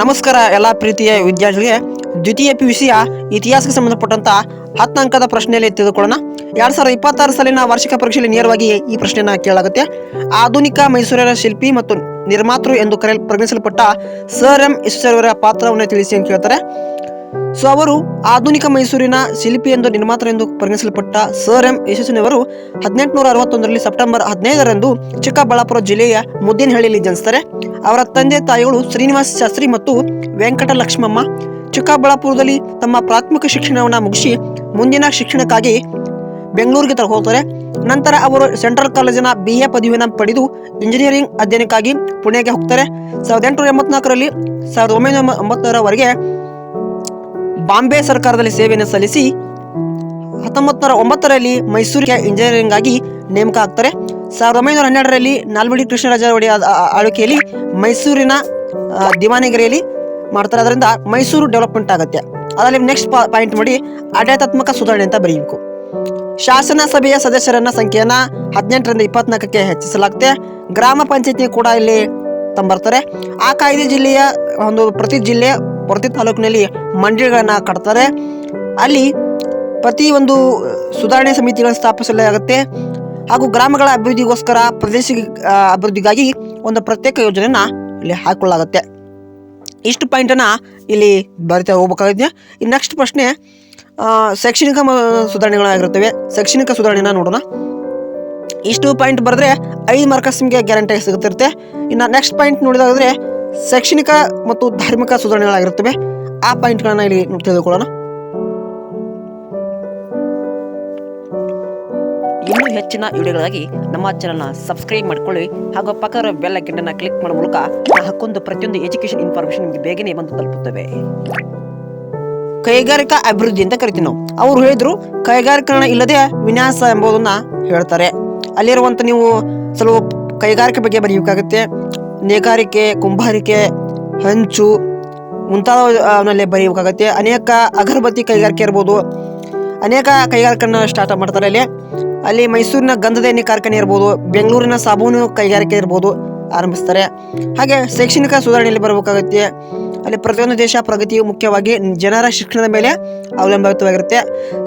ನಮಸ್ಕಾರ ಎಲ್ಲ ಪ್ರೀತಿಯ ವಿದ್ಯಾರ್ಥಿಗಳಿಗೆ. ದ್ವಿತೀಯ ಪಿ ಯು ಸಿಯ ಇತಿಹಾಸಕ್ಕೆ ಸಂಬಂಧಪಟ್ಟಂತ ಹತ್ತು ಅಂಕದ ಪ್ರಶ್ನೆಯಲ್ಲಿ ತಿಳಿದುಕೊಳ್ಳೋಣ. ಎರಡ್ ಸಾವಿರದ ಇಪ್ಪತ್ತಾರು ಸಾಲಿನ ವಾರ್ಷಿಕ ಪರೀಕ್ಷೆಯಲ್ಲಿ ನೇರವಾಗಿ ಈ ಪ್ರಶ್ನೆಯನ್ನ ಕೇಳಲಾಗುತ್ತೆ. ಆಧುನಿಕ ಮೈಸೂರಿನ ಶಿಲ್ಪಿ ಮತ್ತು ನಿರ್ಮಾತೃ ಎಂದು ಕರೆಯಲ್ ಪರಿಗಣಿಸಲ್ಪಟ್ಟ ಸರ್ ಎಂ ಈಶ್ವರವರ ಪಾತ್ರವನ್ನು ತಿಳಿಸಿ ಅಂತ ಕೇಳ್ತಾರೆ. ಸೊ ಅವರು ಆಧುನಿಕ ಮೈಸೂರಿನ ಶಿಲ್ಪಿ ಎಂದು ನಿರ್ಮಾತ್ರ ಎಂದು ಪರಿಗಣಿಸಲ್ಪಟ್ಟ ಸರ್ ಎಂ ಯಶಸ್ವಿನಿಯವರು ಹದಿನೆಂಟುನೂರ ಅರವತ್ತೊಂದರಲ್ಲಿ ಸೆಪ್ಟೆಂಬರ್ ಹದಿನೈದರಂದು ಚಿಕ್ಕಬಳ್ಳಾಪುರ ಜಿಲ್ಲೆಯ ಮುದ್ದೇನಹಳ್ಳಿಯಲ್ಲಿ ಜನಿಸ್ತಾರೆ ಅವರ ತಂದೆ ತಾಯಿಗಳು ಶ್ರೀನಿವಾಸ ಶಾಸ್ತ್ರಿ ಮತ್ತು ವೆಂಕಟ ಲಕ್ಷ್ಮಮ್ಮ ಚಿಕ್ಕಬಳ್ಳಾಪುರದಲ್ಲಿ ತಮ್ಮ ಪ್ರಾಥಮಿಕ ಶಿಕ್ಷಣವನ್ನು ಮುಗಿಸಿ ಮುಂದಿನ ಶಿಕ್ಷಣಕ್ಕಾಗಿ ಬೆಂಗಳೂರಿಗೆ ತರ ಹೋಗ್ತಾರೆ. ನಂತರ ಅವರು ಸೆಂಟ್ರಲ್ ಕಾಲೇಜಿನ ಬಿ ಎ ಪದವಿಯನ್ನು ಪಡೆದು ಇಂಜಿನಿಯರಿಂಗ್ ಅಧ್ಯಯನಕ್ಕಾಗಿ ಪುಣೆಗೆ ಹೋಗ್ತಾರೆ. ಸಾವಿರದ ಎಂಟುನೂರ ಎಂಬತ್ನಾಲ್ಕರಲ್ಲಿ, ಸಾವಿರದ ಒಂಬೈನೂರ ಒಂಬತ್ತರವರೆಗೆ ಬಾಂಬೆ ಸರ್ಕಾರದಲ್ಲಿ ಸೇವೆಯನ್ನು ಸಲ್ಲಿಸಿ ಹತ್ತೊಂಬತ್ತು ನೂರ ಒಂಬತ್ತರಲ್ಲಿ ಮೈಸೂರಿಗೆ ಇಂಜಿನಿಯರಿಂಗ್ ಆಗಿ ನೇಮಕ ಆಗ್ತಾರೆ. ಸಾವಿರದ ಒಂಬೈನೂರ ಹನ್ನೆರಡರಲ್ಲಿ ನಾಲ್ವಡಿ ಕೃಷ್ಣರಾಜ ಒಡೆಯ ಆಳ್ವಿಕೆಯಲ್ಲಿ ಮೈಸೂರಿನ ದಿವಾನಗಿರಿಯಲ್ಲಿ ಮಾಡ್ತಾರೆ. ಅದರಿಂದ ಮೈಸೂರು ಡೆವಲಪ್ಮೆಂಟ್ ಆಗುತ್ತೆ. ಅದರಲ್ಲಿ ನೆಕ್ಸ್ಟ್ ಪಾಯಿಂಟ್ ಮಾಡಿ ಆಡಳಿತಾತ್ಮಕ ಸುಧಾರಣೆ ಅಂತ ಬರೀಬೇಕು. ಶಾಸನ ಸಭೆಯ ಸದಸ್ಯರನ್ನ ಸಂಖ್ಯೆಯನ್ನ ಹದಿನೆಂಟರಿಂದ ಇಪ್ಪತ್ನಾಲ್ಕಕ್ಕೆ ಹೆಚ್ಚಿಸಲಾಗುತ್ತೆ. ಗ್ರಾಮ ಪಂಚಾಯತಿ ಕೂಡ ಇಲ್ಲಿ ತಂಬರ್ತಾರೆ. ಆ ಕಾಯ್ದೆ ಜಿಲ್ಲೆಯ ಒಂದು ಪ್ರತಿ ಜಿಲ್ಲೆ ಪ್ರತಿ ತಾಲೂಕಿನಲ್ಲಿ ಮಂಡಿಗಳನ್ನು ಕಟ್ತಾರೆ. ಅಲ್ಲಿ ಪ್ರತಿ ಒಂದು ಸುಧಾರಣೆ ಸಮಿತಿಗಳನ್ನು ಸ್ಥಾಪಿಸಲಾಗುತ್ತೆ. ಹಾಗೂ ಗ್ರಾಮಗಳ ಅಭಿವೃದ್ಧಿಗೋಸ್ಕರ ಪ್ರದೇಶ ಅಭಿವೃದ್ಧಿಗಾಗಿ ಒಂದು ಪ್ರತ್ಯೇಕ ಯೋಜನೆಯನ್ನು ಇಲ್ಲಿ ಹಾಕೊಳ್ಳಲಾಗುತ್ತೆ ಇಷ್ಟು ಪಾಯಿಂಟನ್ನು ಇಲ್ಲಿ ಬರಿತಾ ಹೋಗ್ಬೇಕಾಗುತ್ತೆ ಈ ನೆಕ್ಸ್ಟ್ ಪ್ರಶ್ನೆ ಶೈಕ್ಷಣಿಕ ಸುಧಾರಣೆಗಳಾಗಿರುತ್ತವೆ. ಶೈಕ್ಷಣಿಕ ಸುಧಾರಣೆನ ನೋಡೋಣ. ಇಷ್ಟು ಪಾಯಿಂಟ್ ಬರೆದ್ರೆ ಐದು ಮಾರ್ಕಸ್ ನಿಮಗೆ ಗ್ಯಾರಂಟಿ ಸಿಗುತ್ತಿರುತ್ತೆ. ಇನ್ನು ನೆಕ್ಸ್ಟ್ ಪಾಯಿಂಟ್ ನೋಡಿದಾದ್ರೆ ಶೈಕ್ಷಣಿಕ ಮತ್ತು ಧಾರ್ಮಿಕ ಸುಧಾರಣೆಗಳಾಗಿರುತ್ತವೆ. ಆ ಪಾಯಿಂಟ್ಗಳನ್ನು ಇಲ್ಲಿ ತಿಳಿದುಕೊಳ್ಳೋಣ. ಇನ್ನೂ ಹೆಚ್ಚಿನ ವಿಡಿಯೋಗಳಿಗಾಗಿ ನಮ್ಮ ಚಾನಲ್ನ ಸಬ್ಸ್ಕ್ರೈಬ್ ಮಾಡ್ಕೊಳ್ಳಿ. ಹಾಗೂ ಪಕ್ಕದ ಬೆಲ್ ಐಕನ್ನ ಕ್ಲಿಕ್ ಮಾಡುವ ಮೂಲಕ ಹಕ್ಕೊಂದು ಪ್ರತಿಯೊಂದು ಎಜುಕೇಶನ್ ಇನ್ಫಾರ್ಮೇಶನ್ ನಿಮಗೆ ಬೇಗನೆ ಬಂದು ತಲುಪುತ್ತವೆ. ಕೈಗಾರಿಕಾ ಅಭಿವೃದ್ಧಿ ಅಂತ ಕರಿತೀವಿ ನಾವು. ಅವರು ಹೇಳಿದ್ರು, ಕೈಗಾರಿಕರಣ ಇಲ್ಲದೆ ವಿನ್ಯಾಸ ಎಂಬುದನ್ನ ಹೇಳ್ತಾರೆ. ಅಲ್ಲಿರುವಂತ ನೀವು ಸ್ವಲ್ಪ ಕೈಗಾರಿಕೆ ಬಗ್ಗೆ ಬರೆಯಬೇಕಾಗುತ್ತೆ ನೇಕಾರಿಕೆ, ಕುಂಬಾರಿಕೆ, ಹಂಚು ಮುಂತಾದವನಲ್ಲಿ ಬರೆಯಬೇಕಾಗತ್ತೆ. ಅನೇಕ ಅಗರಬತ್ತಿ ಕೈಗಾರಿಕೆ ಇರ್ಬೋದು. ಅನೇಕ ಕೈಗಾರಿಕೆಗಳನ್ನ ಸ್ಟಾರ್ಟ್ ಮಾಡ್ತಾರೆ ಅಲ್ಲಿ. ಅಲ್ಲಿ ಮೈಸೂರಿನ ಗಂಧದ ಎಣ್ಣೆ ಕಾರ್ಖಾನೆ ಇರ್ಬೋದು. ಬೆಂಗಳೂರಿನ ಸಾಬೂನು ಕೈಗಾರಿಕೆ ಇರ್ಬೋದು, ಆರಂಭಿಸ್ತಾರೆ. ಹಾಗೆ ಶೈಕ್ಷಣಿಕ ಸುಧಾರಣೆಯಲ್ಲಿ ಬರಬೇಕಾಗುತ್ತೆ. ಅಲ್ಲಿ ಪ್ರತಿಯೊಂದು ದೇಶ ಪ್ರಗತಿಯು ಮುಖ್ಯವಾಗಿ ಜನರ ಶಿಕ್ಷಣದ ಮೇಲೆ ಅವಲಂಬಿತವಾಗಿರುತ್ತೆ.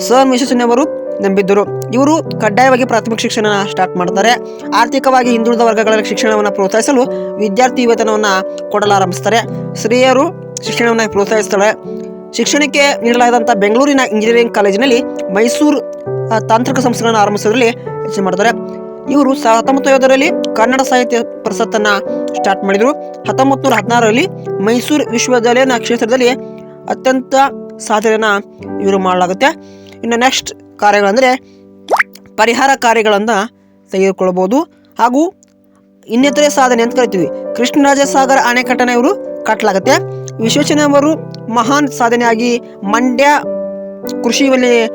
ಸರ್ ಯಶಸ್ವಿನವರು ನಂಬಿದ್ದರು. ಇವರು ಕಡ್ಡಾಯವಾಗಿ ಪ್ರಾಥಮಿಕ ಶಿಕ್ಷಣ ಸ್ಟಾರ್ಟ್ ಮಾಡ್ತಾರೆ. ಆರ್ಥಿಕವಾಗಿ ಹಿಂದುಳಿದ ವರ್ಗಗಳಲ್ಲಿ ಶಿಕ್ಷಣವನ್ನು ಪ್ರೋತ್ಸಾಹಿಸಲು ವಿದ್ಯಾರ್ಥಿ ವೇತನವನ್ನು ಕೊಡಲಾರಂಭಿಸ್ತಾರೆ. ಸ್ತ್ರೀಯರು ಶಿಕ್ಷಣವನ್ನು ಪ್ರೋತ್ಸಾಹಿಸ್ತಾರೆ. ಶಿಕ್ಷಣಕ್ಕೆ ನೀಡಲಾದಂಥ ಬೆಂಗಳೂರಿನ ಇಂಜಿನಿಯರಿಂಗ್ ಕಾಲೇಜಿನಲ್ಲಿ ಮೈಸೂರು ತಾಂತ್ರಿಕ ಸಂಸ್ಥೆಗಳನ್ನು ಆರಂಭಿಸೋದ್ರಲ್ಲಿ ಹೆಚ್ಚು ಮಾಡ್ತಾರೆ. ಇವರು ಸಾವಿರದ ಹತ್ತೊಂಬತ್ತು ಕನ್ನಡ ಸಾಹಿತ್ಯ ಪರಿಷತ್ತನ್ನು ಸ್ಟಾರ್ಟ್ ಮಾಡಿದರು. ಹತ್ತೊಂಬತ್ತು ನೂರ ಹದಿನಾರರಲ್ಲಿ ಮೈಸೂರು ವಿಶ್ವವಿದ್ಯಾಲಯನ ಕ್ಷೇತ್ರದಲ್ಲಿ ಅತ್ಯಂತ ಸಾಧನೆಯನ್ನು ಇವರು ಮಾಡಲಾಗುತ್ತೆ. ಇನ್ನು ನೆಕ್ಸ್ಟ್ ಕಾರ್ಯಗಳಂದರೆ ಪರಿಹಾರ ಕಾರ್ಯಗಳನ್ನು ತೆಗೆದುಕೊಳ್ಳಬಹುದು. ಹಾಗೂ ಇನ್ನಿತರೆ ಸಾಧನೆ ಅಂತ ಕರಿತೀವಿ. ಕೃಷ್ಣರಾಜ ಸಾಗರ ಅಣೆಕಟ್ಟನ ಇವರು ಕಟ್ಟಲಾಗುತ್ತೆ ವಿಶ್ವೇಶ್ವರಯ್ಯನವರು ಮಹಾನ್ ಸಾಧನೆಯಾಗಿ ಮಂಡ್ಯ ಕೃಷಿ ವಲಯ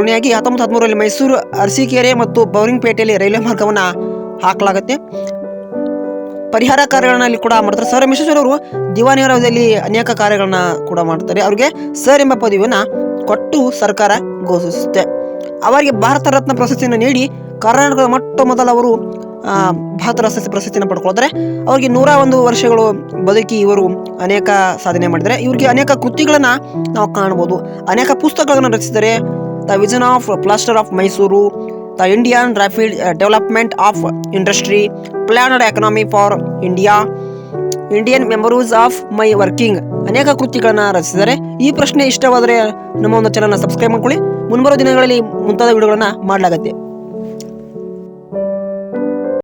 ಋಣಿಯಾಗಿ ಹತ್ತೊಂಬತ್ತು ಹದಿಮೂರರಲ್ಲಿ ಮೈಸೂರು ಅರಸೀಕೆರೆ ಮತ್ತು ಬೌರಿಂಗ್ಪೇಟೆಯಲ್ಲಿ ರೈಲ್ವೆ ಮಾರ್ಗವನ್ನು ಹಾಕಲಾಗುತ್ತೆ. ಪರಿಹಾರ ಕಾರ್ಯಗಳಲ್ಲಿ ಕೂಡ ಮಾಡ್ತಾರೆ. ಸರ್ ವಿಶ್ವೇಶ್ವರ ಅವರು ದಿವಾನಿಯರದಲ್ಲಿ ಅನೇಕ ಕಾರ್ಯಗಳನ್ನ ಕೂಡ ಮಾಡ್ತಾರೆ. ಅವರಿಗೆ ಸರ್ ಎಂಬ ಪದವಿಯನ್ನು ಕೊಟ್ಟು ಸರ್ಕಾರ ಘೋಷಿಸುತ್ತೆ. ಅವರಿಗೆ ಭಾರತ ರತ್ನ ಪ್ರಶಸ್ತಿಯನ್ನು ನೀಡಿ ಕರ್ನಾಟಕದ ಮೊಟ್ಟ ಮೊದಲ ಅವರು ಭಾರತ ರತ್ನ ಪ್ರಶಸ್ತಿಯನ್ನು ಪಡ್ಕೊಳ್ತಾರೆ ಅವರಿಗೆ ನೂರ ಒಂದು ವರ್ಷಗಳು ಬದುಕಿ ಇವರು ಅನೇಕ ಸಾಧನೆ ಮಾಡಿದ್ದಾರೆ. ಇವರಿಗೆ ಅನೇಕ ಕೃತಿಗಳನ್ನು ನಾವು ಕಾಣ್ಬೋದು ಅನೇಕ ಪುಸ್ತಕಗಳನ್ನು ರಚಿಸಿದರೆ the vision of plaster of Mysore, the Indian rapid development of industry planned economy for India, Indian memories of my working ಅನೇಕ ಕೃತಿಗಳನ್ನ ರಚಿಸಿದ್ದಾರೆ. ಈ ಪ್ರಶ್ನೆ ಇಷ್ಟವಾದರೆ ನಮ್ಮ ಒಂದು ಚಾನಲ್ನ ಸಬ್ಸ್ಕ್ರೈಬ್ ಮಾಡ್ಕೊಳ್ಳಿ. ಮುಂಬರುವ ದಿನಗಳಲ್ಲಿ ಮುಂತಾದ ವಿಡಿಯೋಗಳನ್ನ ಮಾಡಲಾಗುತ್ತೆ.